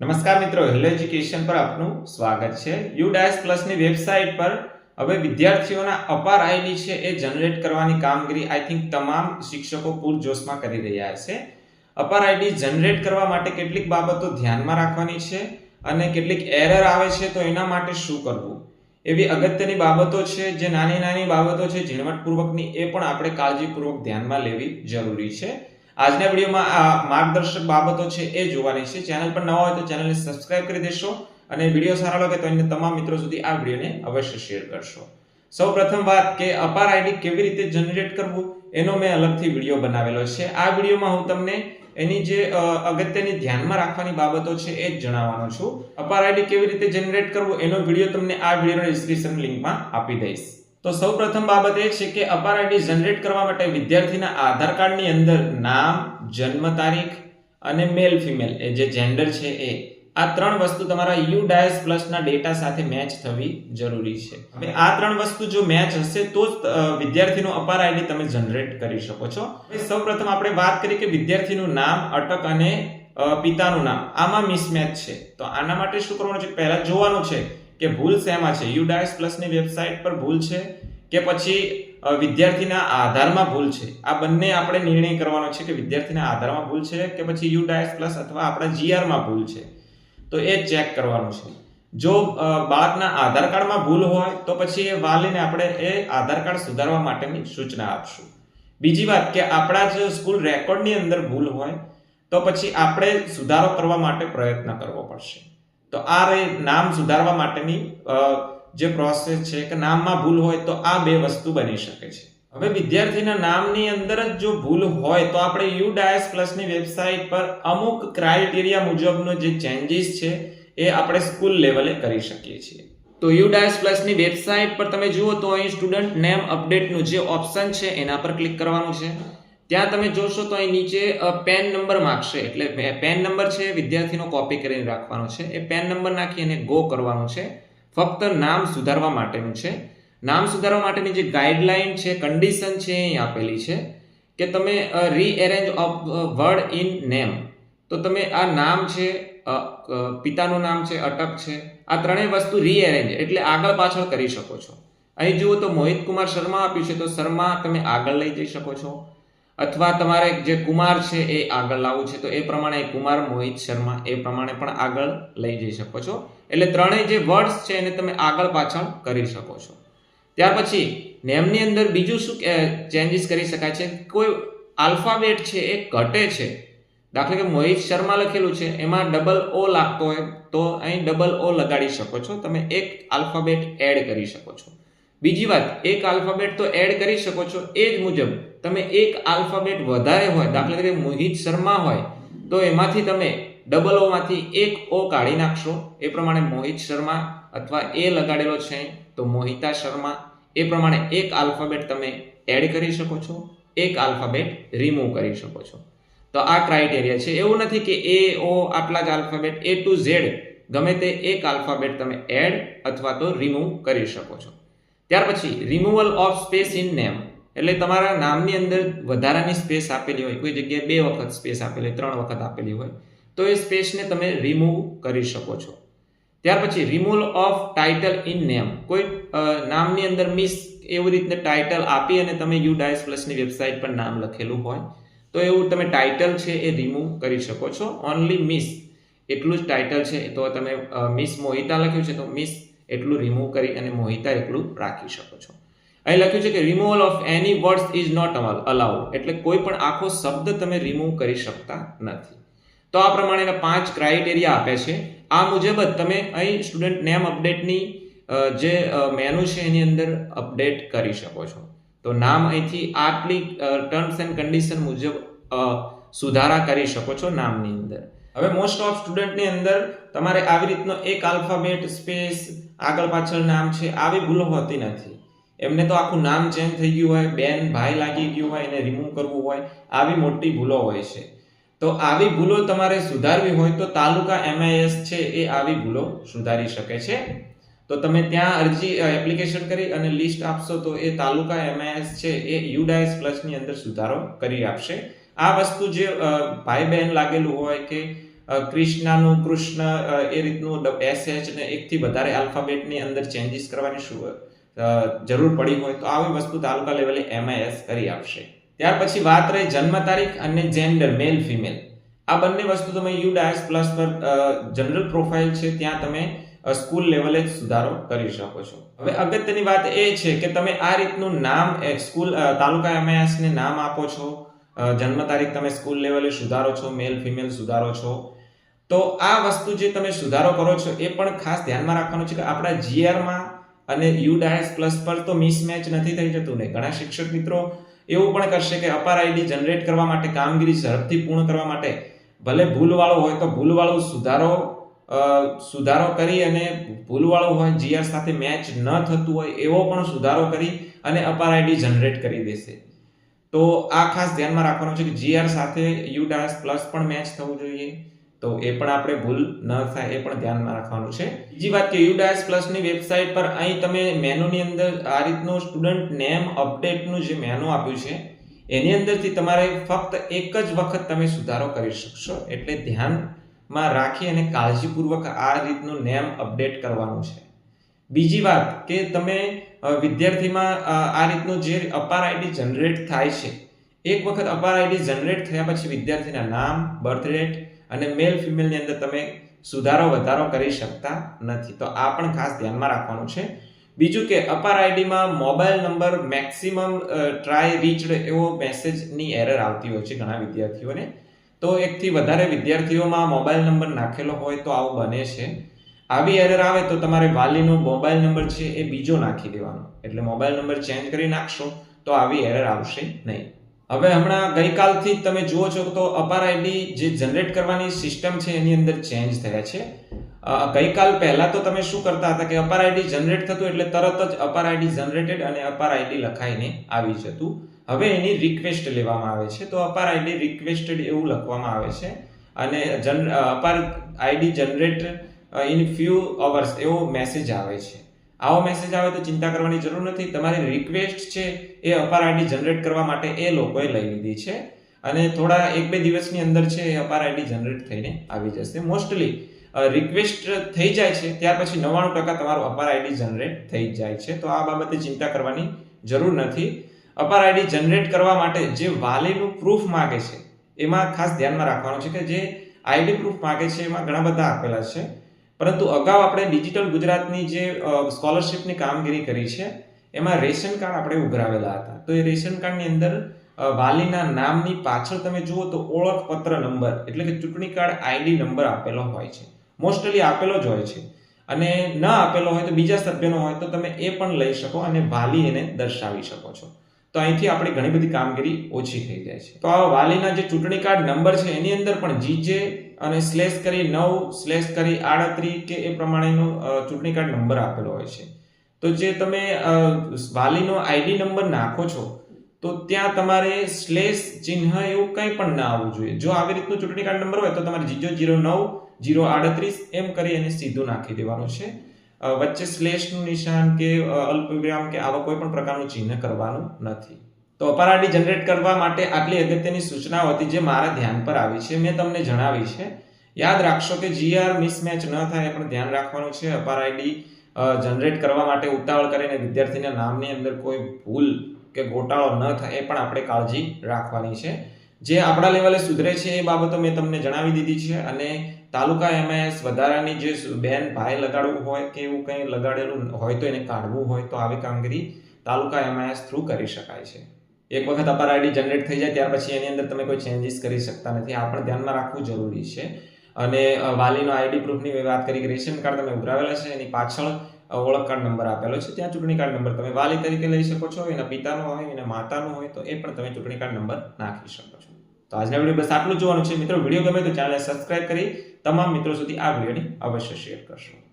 નમસ્કાર મિત્રો, hello education પર આપનું સ્વાગત છે. યુ ડાયસ પ્લસની વેબસાઇટ પર હવે વિદ્યાર્થીઓના અપાર આઈડી છે એ જનરેટ કરવાની કામગીરી આઈ થિંક તમામ શિક્ષકો પૂરજોશમાં કરી રહ્યા છે. અપાર આઈડી જનરેટ કરવા માટે કેટલીક બાબતો ધ્યાનમાં રાખવાની છે અને કેટલીક એરર આવે છે તો એના માટે શું કરવું? એવી અગત્યની બાબતો છે જે નાની નાની બાબતો છે, ઝીણવટપૂર્વકની, એ પણ આપણે કાળજીપૂર્વક ધ્યાનમાં લેવી જરૂરી છે. આજના વિડીયોમાં આ માર્ગદર્શક બાબતો છે એ જોવાની છે. ચેનલ પર નવા હોય તો ચેનલને સબસ્ક્રાઇબ કરી દેશો અને વીડિયો સારો લાગે તો અન્ય તમામ મિત્રો સુધી આ વિડીયોને અવશ્ય શેર કરશો. સૌ પ્રથમ વાત કે અપાર આઈડી કેવી રીતે જનરેટ કરવું એનો મેં અલગથી વીડિયો બનાવેલો છે. આ વિડીયોમાં હું તમને એની જે અગત્યની ધ્યાનમાં રાખવાની બાબતો છે એ જ જણાવવાનો છું. અપાર આઈડી કેવી રીતે જનરેટ કરવું એનો વીડિયો તમને આ વિડીયોના ડિસ્ક્રિપ્શન લિંકમાં આપી દઈશ. તો સૌ પ્રથમ બાબત એ છે કે અપાર આઈડી જનરેટ કરવા માટે વિદ્યાર્થીના આધાર કાર્ડની અંદર નામ, જન્મ તારીખ અને મેલ ફિમેલ એ જે જેન્ડર છે એ, આ ત્રણ વસ્તુ તમારા યુ ડાયસ પ્લસના ડેટા સાથે મેચ થવી જરૂરી છે. હવે આ ત્રણ વસ્તુ જો મેચ હશે તો જ વિદ્યાર્થીનો અપાર આઈડી તમે જનરેટ કરી શકો છો. હવે સૌપ્રથમ આપણે વાત કરી કે વિદ્યાર્થીનું નામ, અટક અને પિતાનું નામ, આમાં મિસમેચ છે. તો આના માટે શું કરવાનું છે? પહેલા જોવાનું છે કે ભૂલ શેમાં છે? યુ ડાયસ પ્લસની વેબસાઇટ પર ભૂલ છે? કે પછી વિદ્યાર્થીના આધારમાં ભૂલ છે. આ બંને આપણે નિર્ણય કરવાનો છે કે વિદ્યાર્થીના આધારમાં ભૂલ છે કે પછી યુ ડાયસ પ્લસ અથવા આપણા જીઆરમાં ભૂલ છે. તો એ ચેક કરવાનું છે. જો બાળકના આધાર કાર્ડમાં ભૂલ હોય, તો પછી એ વાલીને આપણે એ આધાર કાર્ડ સુધારવા માટેની સૂચના આપશું. બીજી વાત કે આપણા જ સ્કૂલ રેકોર્ડની અંદર ભૂલ હોય, તો પછી આપણે સુધારો કરવા માટે પ્રયત્ન કરવો પડશે. તો આ નામ સુધારવા માટેની જે પ્રોસેસ છે કે નામમાં ભૂલ હોય તો આ બે વસ્તુ બની શકે છે. હવે વિદ્યાર્થીના નામની અંદર જ જો ભૂલ હોય તો આપણે યુ ડાયસ પ્લસની વેબસાઇટ પર અમુક ક્રાઇટેરિયા મુજબનો જે ચેન્જીસ છે એ આપણે સ્કૂલ લેવલે કરી શકીએ છીએ. તો યુ ડાયસ પ્લસની વેબસાઇટ પર તમે જુઓ તો અહીં સ્ટુડન્ટ નેમ અપડેટનું જે ઓપ્શન છે એના પર ક્લિક કરવાનું છે. ત્યાં તમે જોશો તો અહીં નીચે પેન નંબર માગશે. એટલે પેન નંબર છે, વિદ્યાર્થીનો કોપી કરીને રાખવાનો છે. એ પેન નંબર નાખી અને ગો કરવાનું છે. ફક્ત નામ સુધારવા માટેનું છે. નામ સુધારવા માટેની જે ગાઈડલાઈન છે કન્ડિશન છે એ આપેલી છે કે તમે rearrange of word in name તો તમે આ નામ છે પિતાનું નામ છે, અટક છે, આ ત્રણેય વસ્તુ રીએરેન્જ એટલે આગળ પાછળ કરી શકો છો. અહીં જુઓ તો મોહિત કુમાર શર્મા આપ્યું છે, તો શર્મા તમે આગળ લઈ જઈ શકો છો. અથવા તમારે જે કુમાર છે એ આગળ લાવવું છે, તો એ પ્રમાણે કુમાર, મોહિત શર્મા એ પ્રમાણે પણ આગળ લઈ જઈ શકો છો. એટલે ત્રણેય જે વર્ડ્સ છે એને તમે આગળ પાછળ કરી શકો છો. ત્યાર પછી નેમની અંદર બીજું શું ચેન્જીસ કરી શકાય છે? કોઈ આલ્ફાબેટ છે એ ઘટે છે. દાખલા કે મોહિત શર્મા લખેલું છે, એમાં ડબલ ઓ લાગતો હોય તો અહીં ડબલ ઓ લગાડી શકો છો. તમે એક આલ્ફાબેટ એડ કરી શકો છો. બીજી વાત, એક આલ્ફાબેટ તો એડ કરી શકો છો. એ જ મુજબ તમે એક આલ્ફાબેટ વધારે હોય, દાખલા તરીકે મોહિત શર્મા હોય, તો એમાંથી તમે ડબલ ઓમાંથી એક ઓ કાઢી નાખશો. એ પ્રમાણે મોહિત શર્મા અથવા એ લગાડેલો છે તો મોહિતા શર્મા. એ પ્રમાણે એક આલ્ફાબેટ તમે એડ કરી શકો છો. એક આલ્ફાબેટ રિમૂવ કરી શકો છો. તો આ ક્રાઇટેરિયા છે. એવું નથી કે એ ઓ આટલા જ આલ્ફાબેટ એ ટુ ઝેડ ગમે તે એક આલ્ફાબેટ તમે એડ અથવા તો રિમૂવ કરી શકો છો. ત્યાર પછી removal of space in name એટલે તમારા નામની અંદર વધારાની સ્પેસ આપેલી હોય. કોઈ જગ્યાએ બે વખત સ્પેસ આપેલી હોય, ત્રણ વખત આપેલી હોય. તો એ સ્પેસને તમે રિમૂવ કરી શકો છો. ત્યાર પછી removal of title in name કોઈ નામની અંદર મિસ એવી રીતને ટાઇટલ આપી અને તમે યુ ડાયસ પ્લસની વેબસાઇટ પર નામ લખેલું હોય, તો એવું તમે ટાઇટલ છે એ રિમૂવ કરી શકો છો. ઓનલી મિસ એટલું જ ટાઇટલ છે, તો તમે મિસ મોહિતા લખ્યું છે, તો મિસ એટલું રિમૂવ કરી અને મોહિતા એટલું રાખી શકો છો. અહીં લખ્યું છે કે removal of any words is not allowed એટલે કોઈ પણ આખો શબ્દ તમે રિમૂવ કરી શકતા નથી. તો આ પ્રમાણેના પાંચ ક્રાઇટેરિયા આપે છે. આ મુજબ જ તમે અહીં સ્ટુડન્ટ નેમ અપડેટની જે મેનુ છે એની અંદર અપડેટ કરી શકો છો. તો નામ અહીંથી આટલી ટર્મ્સ એન્ડ કન્ડિશન મુજબ સુધારા કરી શકો છો નામની અંદર. હવે મોસ્ટ ઓફ સ્ટુડન્ટની અંદર તમારે આવી રીતનો એક આલ્ફાબેટ સ્પેસ આગળ પાછળ નામ છે, આવી ભૂલો હોતી નથી. એમને તો આખું નામ ચેન્જ થઈ ગયું હોય, બેન, ભાઈ લાગી ગયું હોય, એને રિમૂવ કરવું હોય, આવી મોટી ભૂલો હોય છે. તો આવી ભૂલો તમારે સુધારવી હોય તો તાલુકા એમઆઈએસ છે એ આવી ભૂલો સુધારી શકે છે. તો તમે ત્યાં અરજી એપ્લિકેશન કરી અને લિસ્ટ આપશો તો એ તાલુકા એમઆઈએસ છે એ યુડાયસ પ્લસની અંદર સુધારો કરી આપશે. આ વસ્તુ જે ભાઈ બહેન લાગેલું હોય કે અ, ક્રિષ્નાનું કૃષ્ણ એ રીતનું એસ એચ ને એકથી વધારે આલ્ફાબેટની અંદર ચેન્જીસ કરવાની શું જરૂર પડી હોય તો આવી વસ્તુ તાલુકા લેવલે એમઆઈએસ કરી આપશે. ત્યાર પછી વાત રહી જન્મ તારીખ અને જેન્ડર મેલ ફિમેલ આ બંને વસ્તુ તમે યુ ડાયસ પ્લસ પર જનરલ પ્રોફાઇલ છે ત્યાં તમે સ્કૂલ લેવલે જ સુધારો કરી શકો છો. હવે અગત્યની વાત એ છે કે તમે આ રીતનું નામ સ્કૂલ તાલુકા એમઆઈએસને નામ આપો છો જન્મ તારીખ તમે સ્કૂલ લેવલે સુધારો છો મેલ ફિમેલ સુધારો છો. તો આ વસ્તુ જે તમે સુધારો કરો છો એ પણ ખાસ ધ્યાનમાં રાખવાનું છે કે આપણા જીઆરમાં અને યુ ડાયસ પ્લસ પર તો મિસમેચ નથી થઈ જતું ને. ઘણા શિક્ષક મિત્રો એવું પણ કરશે કે અપાર આઈડી જનરેટ કરવા માટે, કામગીરી ઝડપથી પૂર્ણ કરવા માટે, ભલે ભૂલવાળો હોય તો ભૂલવાળો સુધારો સુધારો કરી અને ભૂલવાળો હોય, જીઆર સાથે મેચ ન થતું હોય, એવો પણ સુધારો કરી અને અપાર આઈડી જનરેટ કરી દેશે. તો આ ખાસ ધ્યાનમાં રાખવાનું છે કે જીઆર સાથે યુ પ્લસ પણ મેચ થવું જોઈએ. તો એ પણ આપણે ભૂલ ન થાય એ પણ ધ્યાનમાં રાખવાનું છે. બીજી વાત કે યુડાયસ પ્લસની વેબસાઇટ પર અહીં તમે મેનુની અંદર આ રીતનું સ્ટુડન્ટ નેમ અપડેટનું જે મેનુ આપ્યું છે, એની અંદરથી તમારે ફક્ત એક જ વખત તમે સુધારો કરી શકશો. એટલે ધ્યાનમાં રાખી અને કાળજીપૂર્વક આ રીતનું નેમ અપડેટ કરવાનું છે. બીજી વાત કે તમે વિદ્યાર્થીમાં આ રીતનું જે અપાર આઈડી જનરેટ થાય છે, એક વખત અપાર આઈડી જનરેટ થયા પછી વિદ્યાર્થીના નામ, બર્થ ડેટ અને મેલ ફિમેલની અંદર તમે સુધારો, વધારો કરી શકતા નથી. તો આ પણ ખાસ ધ્યાનમાં રાખવાનું છે. બીજું કે અપાર આઈડીમાં mobile number maximum try reached એવો મેસેજની એરર આવતી હોય છે ઘણા વિદ્યાર્થીઓને. તો એકથી વધારે વિદ્યાર્થીઓમાં મોબાઈલ નંબર નાખેલો હોય તો આવું બને છે. આવી એરર આવે તો તમારે વાલીનો મોબાઈલ નંબર છે એ બીજો નાખી દેવાનો. એટલે મોબાઈલ નંબર ચેન્જ કરી નાખશો તો આવી એરર આવશે નહીં. હવે હમણાં ગઈકાલથી તમે જુઓ છો તો અપાર આઈડી જે જનરેટ કરવાની સિસ્ટમ છે એની અંદર ચેન્જ થયા છે. ગઈકાલ પહેલા તો તમે શું કરતા હતા કે અપાર આઈડી જનરેટ થતું એટલે તરત જ અપાર આઈડી જનરેટેડ અને અપાર આઈડી લખાઈને આવી જતું. હવે એની રિક્વેસ્ટ લેવામાં આવે છે. તો અપાર આઈડી રિક્વેસ્ટેડ એવું લખવામાં આવે છે. અને જન APAAR ID generate in few hours એવો મેસેજ આવે છે. આવો મેસેજ આવે તો ચિંતા કરવાની જરૂર નથી. તમારી રિક્વેસ્ટ છે એ અપાર આઈડી જનરેટ કરવા માટે એ લોકોએ લઈ લીધી છે. અને થોડા એક બે દિવસની અંદર છે એ અપાર આઈડી જનરેટ થઈને આવી જશે. મોસ્ટલી રિક્વેસ્ટ થઈ જાય છે, ત્યાર પછી નવ્વાણું ટકા તમારું અપાર આઈડી જનરેટ થઈ જાય છે. તો આ બાબતે ચિંતા કરવાની જરૂર નથી. અપાર આઈડી જનરેટ કરવા માટે જે વાલીનું પ્રૂફ માગે છે, એમાં ખાસ ધ્યાનમાં રાખવાનું છે કે જે આઈડી પ્રૂફ માગે છે, એમાં ઘણા બધા આપેલા છે. પરંતુ અગાઉ આપણે ડિજિટલ ગુજરાતની જે સ્કોલરશિપની કામગીરી કરી છે, એમાં રેશન કાર્ડ આપણે ઉઘરાવેલા હતા. તો એ રેશન કાર્ડની અંદર વાલીના નામની પાછળ તમે જુઓ તો ઓળખપત્ર નંબર, એટલે કે ચૂંટણી કાર્ડ આઈડી નંબર આપેલો હોય છે. મોસ્ટલી આપેલો જ હોય છે. અને ન આપેલો હોય તો બીજા સભ્યનો હોય તો તમે એ પણ લઈ શકો અને વાલી એને દર્શાવી શકો છો. તો અહીંથી આપણી ઘણી બધી કામગીરી ઓછી થઈ જાય છે. તો આ વાલીના જે ચૂંટણી કાર્ડ નંબર છે, એની અંદર પણ જીજે અને સ્લેશ કરી નવ, સ્લેશ કરી આડત્રીસ કે એ પ્રમાણેનો ચૂંટણી કાર્ડ નંબર આપેલો હોય છે. તો જે તમે વાલીનો આઈડી નંબર નાખો છો, તો ત્યાં તમારે સ્લેશ ચિહ્ન એવું કંઈ પણ ના આવવું જોઈએ. જો આવી રીતનું ચૂંટણી કાર્ડ નંબર હોય, તો તમારે જીજો જીરો નવ, જીરો આડત્રીસ એમ કરી એને સીધું નાખી દેવાનું છે. વચ્ચે સ્લેશનું નિશાન કે અલ્પવિરામ કે આવા કોઈ પણ પ્રકારનું ચિહ્ન કરવાનું નથી. તો અપાર આઈડી જનરેટ કરવા માટે આટલી અગત્યની સૂચનાઓ હતી જે મારા ધ્યાન પર આવી છે. મેં તમને જણાવી છે. યાદ રાખશો કે જીઆર મિસમેચ ન થાય પણ ધ્યાન રાખવાનું છે. અપાર આઈડી જનરેટ કરવા માટે ઉતાવળ કરીને વિદ્યાર્થીના નામની અંદર કોઈ ભૂલ કે ગોટાળો ન થાય એ પણ આપણે કાળજી રાખવાની છે. જે આપણા લેવલે સુધરે છે એ બાબતો મેં તમને જણાવી દીધી છે અને તાલુકા એમએસ વધારાની જે બેન ભાઈ લગાડવું હોય કે એવું કંઈ લગાડેલું હોય તો એને કાઢવું હોય તો આવી કામગીરી તાલુકા એમઆઈએસ થ્રુ કરી શકાય છે. એક વખત અપાર આઈડી જનરેટ થઈ જાય ત્યાર પછી એની અંદર તમે કોઈ ચેન્જીસ કરી શકતા નથી. આ પણ ધ્યાનમાં રાખવું જરૂરી છે. અને વાલીનો આઈડી પ્રૂફની વાત કરી રેશન કાર્ડ તમે ઉભરાવેલા છે, એની પાછળ ઓળખ કાર્ડ નંબર આપેલો છે. ત્યાં ચૂંટણી કાર્ડ નંબર તમે વાલી તરીકે લઈ શકો છો, એના પિતાનો હોય, એના માતાનો હોય, તો એ પણ તમે ચૂંટણી કાર્ડ નંબર નાખી શકો છો. તો આજના વીડિયો બસ આટલું જોવાનું છે. મિત્રો, વીડિયો ગમે તો ચેનલને સબસ્ક્રાઇબ કરી તમામ મિત્રો સુધી આ વિડીયોને અવશ્ય શેર કરશો.